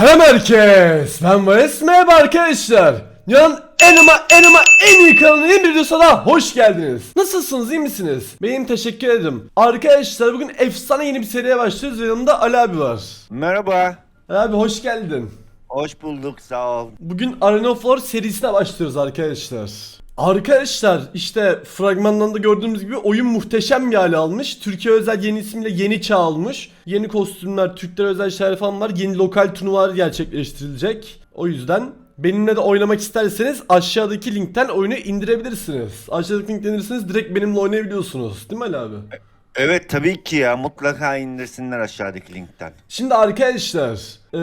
Selam herkes. Ben Vares. Merhaba arkadaşlar. Dünyanın en ama en ama en iyi kanalının yeni bir videosuna hoş geldiniz. Nasılsınız iyi misiniz? Benim teşekkür ederim. Arkadaşlar bugün efsane yeni bir seriye başlıyoruz ve yanımda Ali abi var. Merhaba. Ali abi hoş geldin. Hoş bulduk sağ ol. Bugün Arena of War serisine başlıyoruz arkadaşlar. Arkadaşlar işte fragmandan da gördüğümüz gibi oyun muhteşem bir hale almış. Türkiye özel yeni isimle yeni çağ almış. Yeni kostümler, Türklere özel şeyler falan var. Yeni lokal turnuvalar gerçekleştirilecek. O yüzden benimle de oynamak isterseniz aşağıdaki linkten oyunu indirebilirsiniz. Aşağıdaki linkten indirirseniz direkt benimle oynayabiliyorsunuz. Değil mi Ali abi? Evet tabii ki ya mutlaka indirsinler aşağıdaki linkten. Şimdi arkadaşlar e,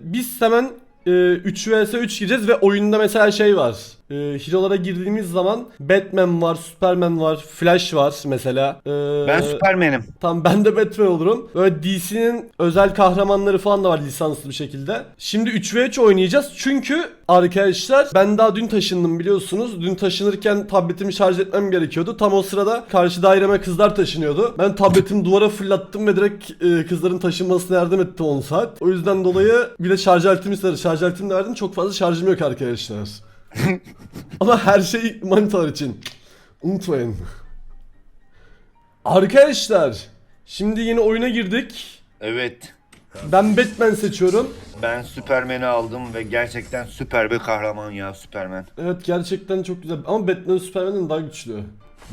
biz hemen e, 3 vs 3 gireceğiz ve oyunda mesela şey var. E, hero'lara girdiğimiz zaman Batman var, Superman var, Flash var mesela. E, Ben Süpermen'im. Tamam ben de Batman olurum. Böyle DC'nin özel kahramanları falan da var lisanslı bir şekilde. Şimdi 3v3 oynayacağız çünkü arkadaşlar ben daha dün taşındım biliyorsunuz. Dün taşınırken tabletimi şarj etmem gerekiyordu. Tam o sırada karşı daireme kızlar taşınıyordu. Ben tabletimi duvara fırlattım ve direkt e, kızların taşınmasına yardım ettim 10 saat. O yüzden dolayı bir de şarj aletimi istedi. Şarj aletimi verdim çok fazla şarjım yok arkadaşlar. Ama her şey manitalar için. Unutmayın. Arkadaşlar şimdi yeni oyuna girdik. Evet. Ben Batman seçiyorum. Ben Süpermen'i aldım ve gerçekten süper bir kahraman ya Süpermen. Evet gerçekten çok güzel ama Batman Superman'den daha güçlü.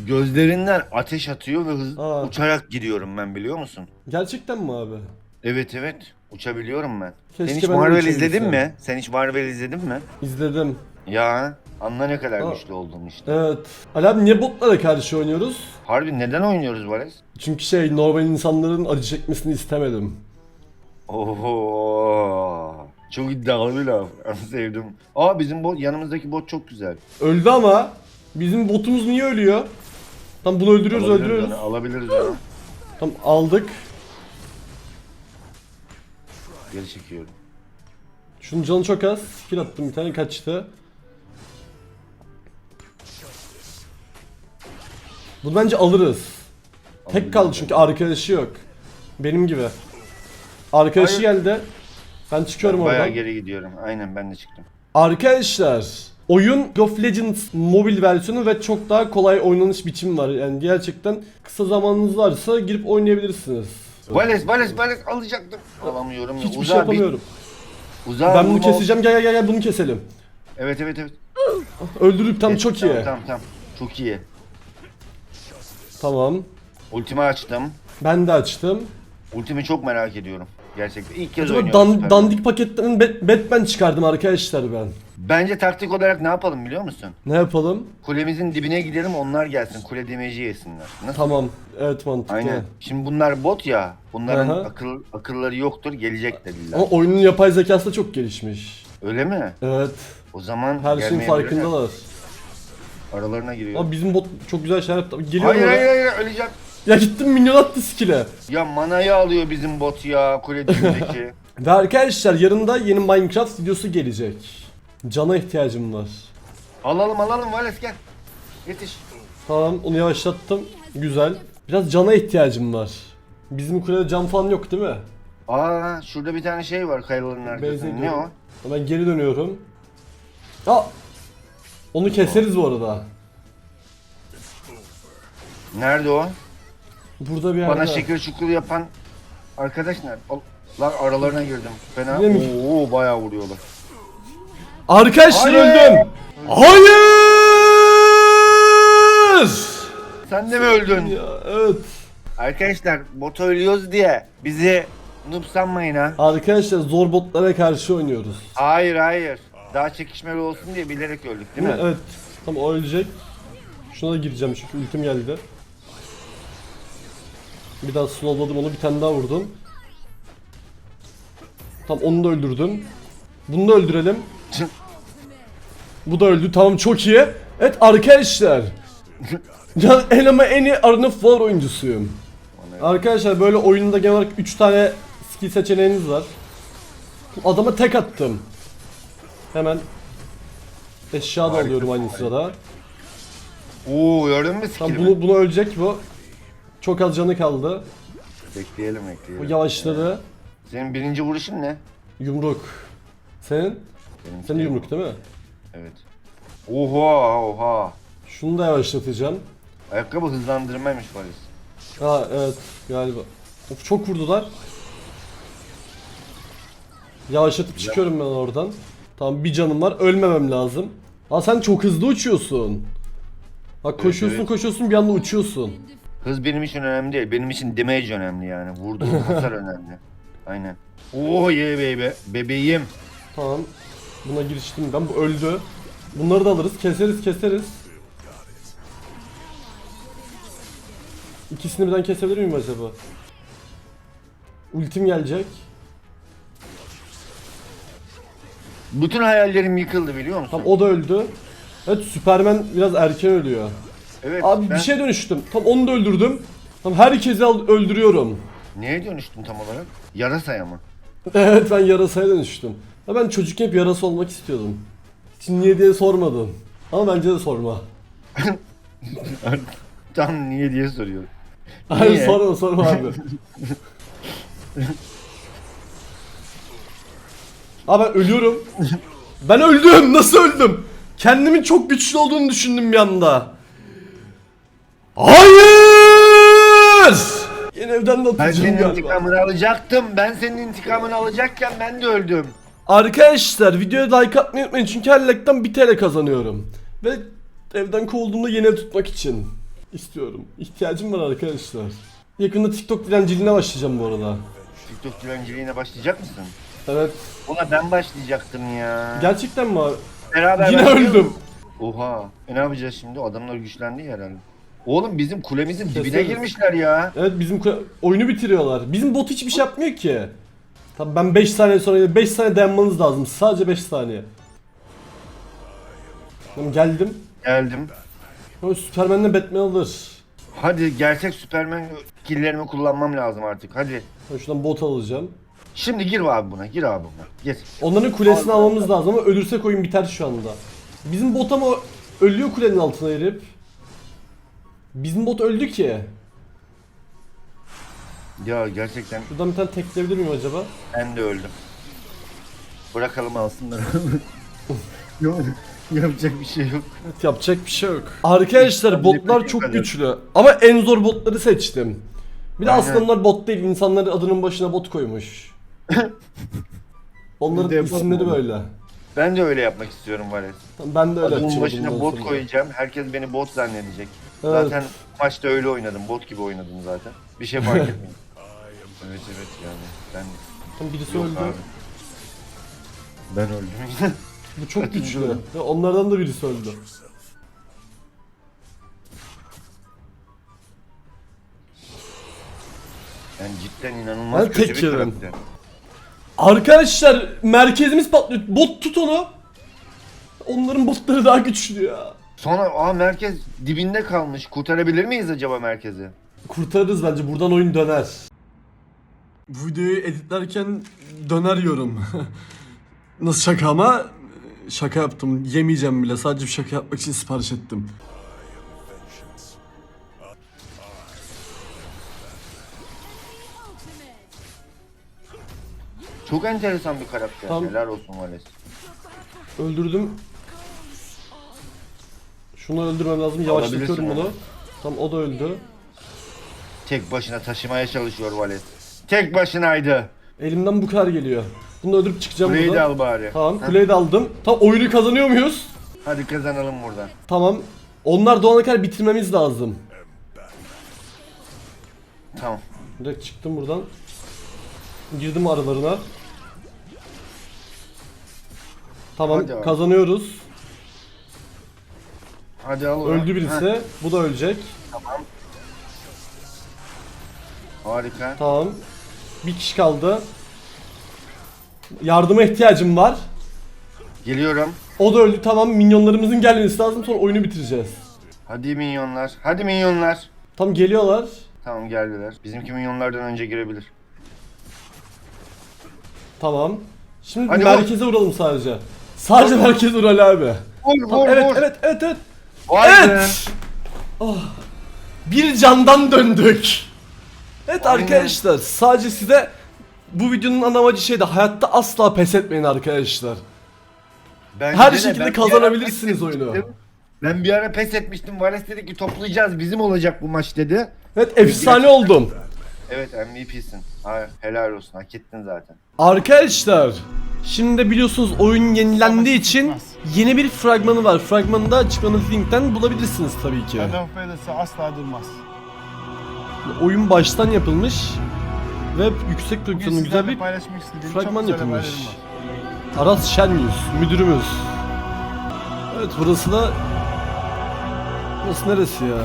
Gözlerinden ateş atıyor ve hız Aa. uçarak gidiyorum ben biliyor musun? Gerçekten mi abi? Evet evet uçabiliyorum ben. Keşke Sen hiç ben de Marvel uçabilsem. izledin mi? Sen hiç Marvel izledin mi? İzledim. Ya anla ne kadar güçlü olduğumu işte. Evet. Abi niye botlara karşı oynuyoruz? Harbi neden oynuyoruz Vales? Çünkü şey normal insanların acı çekmesini istemedim. Oho. Çok iddialı bir laf. Ben sevdim. Aa bizim bot yanımızdaki bot çok güzel. Öldü ama bizim botumuz niye ölüyor? Tam bunu öldürüyoruz Alabiliriz öldürüyoruz. onu, alabiliriz onu. Tam aldık. Geri çekiyorum. Şunun canı çok az. Skill attım bir tane kaçtı. Bunu bence alırız. Tek kaldı çünkü arkadaşı yok. Benim gibi. Arkadaşı Hayır. geldi. Ben çıkıyorum Bayağı oradan. geri gidiyorum. Aynen ben de çıktım. Arkadaşlar oyun League of Legends mobil versiyonu ve çok daha kolay oynanış biçimi var. Yani gerçekten kısa zamanınız varsa girip oynayabilirsiniz. Vales, Vales, Vales alacaktım. Alamıyorum. Hiçbir Uzağa şey yapamıyorum. Bir, uzağa Ben bunu vurma keseceğim. Gel gel gel gel bunu keselim. Evet evet evet. Öldürdük tam Kes- çok iyi. Tamam tamam tamam. Çok iyi. Tamam. Ultimi açtım. Ben de açtım. Ultimi çok merak ediyorum. Gerçekten ilk kez Acaba oynuyorum. dan- dandik paketten Bat- Batman çıkardım arkadaşlar ben. Bence taktik olarak ne yapalım biliyor musun? Ne yapalım? Kulemizin dibine gidelim onlar gelsin. Kule demeci yesinler. Nasıl? Tamam. Evet mantıklı. Aynen. Şimdi bunlar bot ya. Bunların Aha. akıl akılları yoktur. Gelecek dediler. Ama oyunun yapay zekası da çok gelişmiş. Öyle mi? Evet. O zaman Her şeyin gelmeyebilirler. farkındalar. Aralarına giriyor. Ama bizim bot çok güzel şeyler yaptı. Geliyor Hayır hayır hayır öleceğim. Ya gittim minyon attı skill'e. Ya manayı alıyor bizim bot ya kule dibindeki. Ve arkadaşlar yarın da yeni Minecraft videosu gelecek. Cana ihtiyacım var. alalım alalım Vales gel. Yetiş. Tamam onu yavaşlattım. Güzel. Biraz cana ihtiyacım var. Bizim kulede cam falan yok değil mi? Aa şurada bir tane şey var kayaların arkasında. Ne o? Ben geri dönüyorum. Aa! Onu keseriz bu arada. Nerede o? Burada bir yerde. Bana şeker çukuru yapan arkadaş nerede? Al- Lan aralarına girdim. Fena. Yine mi? Oo bayağı vuruyorlar. Arkadaşlar Hayır! öldüm. Hayır! Sen de mi öldün? Ya, evet. Arkadaşlar bot ölüyoruz diye bizi noob sanmayın ha. Arkadaşlar zor botlara karşı oynuyoruz. Hayır hayır. Daha çekişmeli olsun diye bilerek öldük değil mi? Evet. Tamam o ölecek. Şuna da gireceğim çünkü ultim geldi. Bir daha slowladım onu bir tane daha vurdum. Tamam onu da öldürdüm. Bunu da öldürelim. Bu da öldü. Tamam çok iyi. Evet arkadaşlar. Ya ama en iyi of War oyuncusuyum. Arkadaşlar böyle oyunda genel olarak 3 tane skill seçeneğiniz var. Adama tek attım. Hemen eşya da Harika. alıyorum aynı sırada. Oo gördün mü Tamam skillimi? bunu bunu ölecek bu. Çok az canı kaldı. Bekleyelim Bu bekleyelim. yavaşladı. Senin birinci vuruşun ne? Yumruk. Senin? Benim Senin yumruk değil mi? Evet. Oha oha. Şunu da yavaşlatacağım. Ayakkabı hızlandırmaymış Vales. Ha evet galiba. Of çok vurdular. Yavaşlatıp çıkıyorum ben oradan. Tamam bir canım var ölmemem lazım. Aa sen çok hızlı uçuyorsun. Bak koşuyorsun evet. koşuyorsun bir anda uçuyorsun. Hız benim için önemli değil. Benim için damage önemli yani. Vurduğum hasar önemli. Aynen. Oh yeah baby. Bebeğim. Tamam. Buna giriştim ben. Bu öldü. Bunları da alırız. Keseriz keseriz. İkisini birden kesebilir miyim acaba? Ultim gelecek. Bütün hayallerim yıkıldı biliyor musun? Tam o da öldü. Evet Superman biraz erken ölüyor. Evet. Abi ben bir şey dönüştüm. Tam onu da öldürdüm. Tam herkesi öldürüyorum. Neye dönüştün tam olarak? Yarasaya mı? Evet ben yarasaya dönüştüm. Ya ben çocukken hep yarası olmak istiyordum. Hiç niye diye sormadın. Ama bence de sorma. Tam niye diye soruyorum. Hayır sorma sorma abi. Abi ben ölüyorum. Ben öldüm. Nasıl öldüm? Kendimin çok güçlü olduğunu düşündüm bir anda. Hayır! Yine evden de Ben atacağım senin galiba. intikamını alacaktım. Ben senin intikamını alacakken ben de öldüm. Arkadaşlar videoya like atmayı unutmayın çünkü her like'tan bir TL kazanıyorum. Ve evden kovulduğumda yeni ev tutmak için istiyorum. İhtiyacım var arkadaşlar. Yakında TikTok dilenciliğine başlayacağım bu arada. TikTok güvenciliğine başlayacak mısın? Evet. Ona ben başlayacaktım ya. Gerçekten mi abi? Beraber Yine başlayalım. öldüm. Oha. E ne yapacağız şimdi? Adamlar güçlendi ya herhalde. Oğlum bizim kulemizin dibine Keseriz. girmişler ya. Evet bizim kule- oyunu bitiriyorlar. Bizim bot hiçbir şey yapmıyor ki. Tamam ben 5 saniye sonra 5 saniye dayanmanız lazım. Sadece 5 saniye. Tamam geldim. Geldim. Ama Superman'le Batman alır. Hadi gerçek Süpermen skilllerimi kullanmam lazım artık. Hadi. Ben şuradan bot alacağım. Şimdi gir abi buna. Gir abi buna. Gir. Onların kulesini almamız lazım ama ölürsek oyun biter şu anda. Bizim bot ama ölüyor kulenin altına herif. Bizim bot öldü ki. Ya gerçekten Şuradan bir tane tekleyebilir miyim acaba? ben de öldüm. Bırakalım alsınlar. yok. Yapacak bir şey yok. Evet yapacak bir şey yok. Arkadaşlar botlar bir çok güçlü. Ama en zor botları seçtim. Bir de Aynen. aslında onlar bot değil. insanlar adının başına bot koymuş. Bir de Onların bot isimleri mu? böyle. Ben de öyle yapmak istiyorum Vales. Tamam, Ben de öyle Adımın yapacağım başına bundan bot sonra. koyacağım. Herkes beni bot zannedecek. Evet. Zaten maçta öyle oynadım. Bot gibi oynadım zaten. Bir şey fark etmiyor. evet evet yani. Ben Tamam, birisi yok öldü. abi. Ben öldüm. Bu çok güçlü. Ve onlardan da birisi öldü. Yani cidden inanılmaz Ben kötü tek bir karakter. Arkadaşlar merkezimiz patlıyor. Bot tut onu. Onların botları daha güçlü ya. Sonra aa merkez dibinde kalmış. Kurtarabilir miyiz acaba merkezi? Kurtarırız bence buradan oyun döner. Bu videoyu editlerken döner yorum. Nasıl şaka ama şaka yaptım. Yemeyeceğim bile. Sadece bir şaka yapmak için sipariş ettim. Çok enteresan bir karakter. Tamam. Helal olsun Vales. Öldürdüm. Şunu öldürmem lazım. Yavaşlatıyorum Alabilirsin bunu. onu. Tamam o da öldü. Tek başına taşımaya çalışıyor Vales. Tek başınaydı. Elimden bu kadar geliyor. Bunu öldürüp çıkacağım Kuleyi de buradan. al bari. Tamam kuleyi de aldım. Tamam oyunu kazanıyor muyuz? Hadi kazanalım buradan. Tamam. Onlar doğana kadar bitirmemiz lazım. Tamam. Direkt çıktım buradan. Girdim aralarına. Tamam Hadi abi. kazanıyoruz. Hadi al. Öldü birisi. Heh, Bu da ölecek. harika. Tamam. Bir kişi kaldı. Yardıma ihtiyacım var. Geliyorum. O da öldü. Tamam minyonlarımızın gelmesi lazım sonra oyunu bitireceğiz. Hadi minyonlar. Hadi minyonlar. Tam geliyorlar. Tamam geldiler. Bizimki minyonlardan önce girebilir. Tamam. Şimdi Hadi merkeze vuralım sadece. Sadece merkeze vur Ali abi. Vur vur evet, vur. evet evet evet Vay be. Evet. Oh. Bir candan döndük. Evet Aynen. arkadaşlar sadece size bu videonun ana amacı şeydi hayatta asla pes etmeyin arkadaşlar. Bence Her de şekilde kazanabilirsiniz oyunu. Ben bir ara pes etmiştim. Vales dedi ki toplayacağız bizim olacak bu maç dedi. Evet efsane oldum. Evet MVP'sin. Ha, helal olsun hak ettin zaten. Arkadaşlar şimdi de biliyorsunuz oyun yenilendiği için yeni bir fragmanı var. Fragmanı da açıklamadığınız linkten bulabilirsiniz tabii ki. Adolf Hitler asla durmaz. Oyun baştan yapılmış ve yüksek Bugün prodüksiyonlu güzel bir paylaşmak istediğim fragman çok güzel yapılmış. Aras Şenmius, müdürümüz. Evet burası da... Burası neresi ya?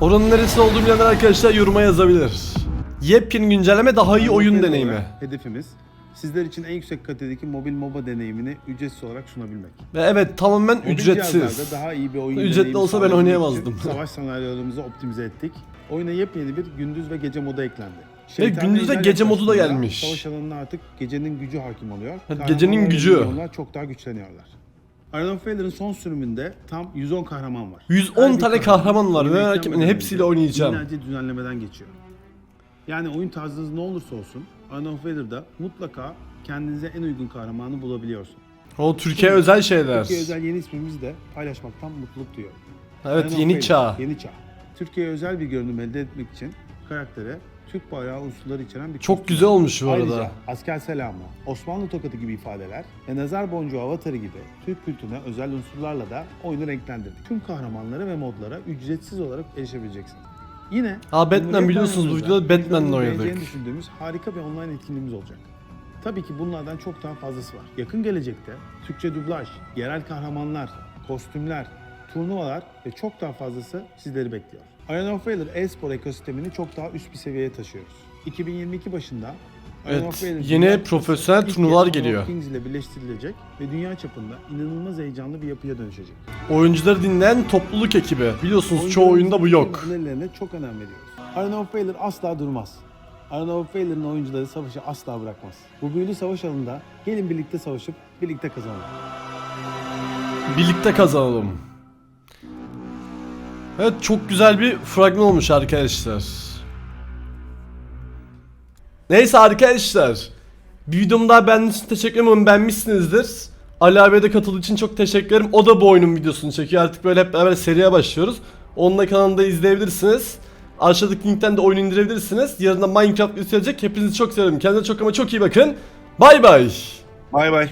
Oranın neresi olduğunu bilenler arkadaşlar yoruma yazabilir. Yepyeni güncelleme daha iyi oyun deneyimi. Hedefimiz sizler için en yüksek kalitedeki mobil MOBA deneyimini ücretsiz olarak sunabilmek. Ve evet tamamen Mobil ücretsiz. daha iyi bir oyun Ücretli olsa ben oynayamazdım. Savaş senaryolarımızı optimize ettik. Oyuna yepyeni bir gündüz ve gece modu eklendi. Ve gündüz ihlal gece modu da gelmiş. Savaş alanına artık gecenin gücü hakim oluyor. Evet, gecenin gücü. milyonlar çok daha güçleniyorlar. Iron of Valor'ın son sürümünde tam 110 kahraman var. 110 Her tane kahraman var ve hepsiyle oynayacağım. Binlerce düzenlemeden geçiyor. Yani oyun tarzınız ne olursa olsun Iron of Valor'da mutlaka kendinize en uygun kahramanı bulabiliyorsun. O Türkiye özel şeyler. Türkiye özel yeni ismimizi de paylaşmaktan mutluluk duyuyorum. Evet Iron yeni Valor, çağ. Yeni çağ. Türkiye özel bir görünüm elde etmek için karaktere Türk bayrağı unsurları içeren bir Çok güzel olmuş bu Ayrıca arada. asker selamı, Osmanlı tokadı gibi ifadeler ve nazar boncuğu avatarı gibi Türk kültürüne özel unsurlarla da oyunu renklendirdik. Tüm kahramanlara ve modlara ücretsiz olarak erişebileceksiniz. Yine Aa, Batman biliyorsunuz bu videoda Batman'le oynadık. düşündüğümüz harika bir online etkinliğimiz olacak. Tabii ki bunlardan çok daha fazlası var. Yakın gelecekte Türkçe dublaj, yerel kahramanlar, kostümler, turnuvalar ve çok daha fazlası sizleri bekliyor. Iron of Valor e-spor ekosistemini çok daha üst bir seviyeye taşıyoruz. 2022 başında Evet, Dünya profesyonel turnuvalar geliyor. Kings ile birleştirilecek ve dünya çapında inanılmaz heyecanlı bir yapıya dönüşecek. Oyuncuları dinleyen topluluk ekibi. Biliyorsunuz çoğu oyunda bu yok. Önerilerine çok önem veriyoruz. Iron of Valor asla durmaz. Iron of Valor'ın oyuncuları savaşı asla bırakmaz. Bu büyülü savaş alanında gelin birlikte savaşıp birlikte kazanalım. Birlikte kazanalım. Evet çok güzel bir fragman olmuş arkadaşlar. Neyse arkadaşlar. Bir videomu daha beğendiğiniz için teşekkür ederim. Beğenmişsinizdir. Ali abiye de katıldığı için çok teşekkür ederim. O da bu oyunun videosunu çekiyor. Artık böyle hep beraber seriye başlıyoruz. Onun da kanalında izleyebilirsiniz. Aşağıdaki linkten de oyunu indirebilirsiniz. Yarın Minecraft gelecek. Hepinizi çok seviyorum. Kendinize çok ama çok iyi bakın. Bay bay. Bay bay.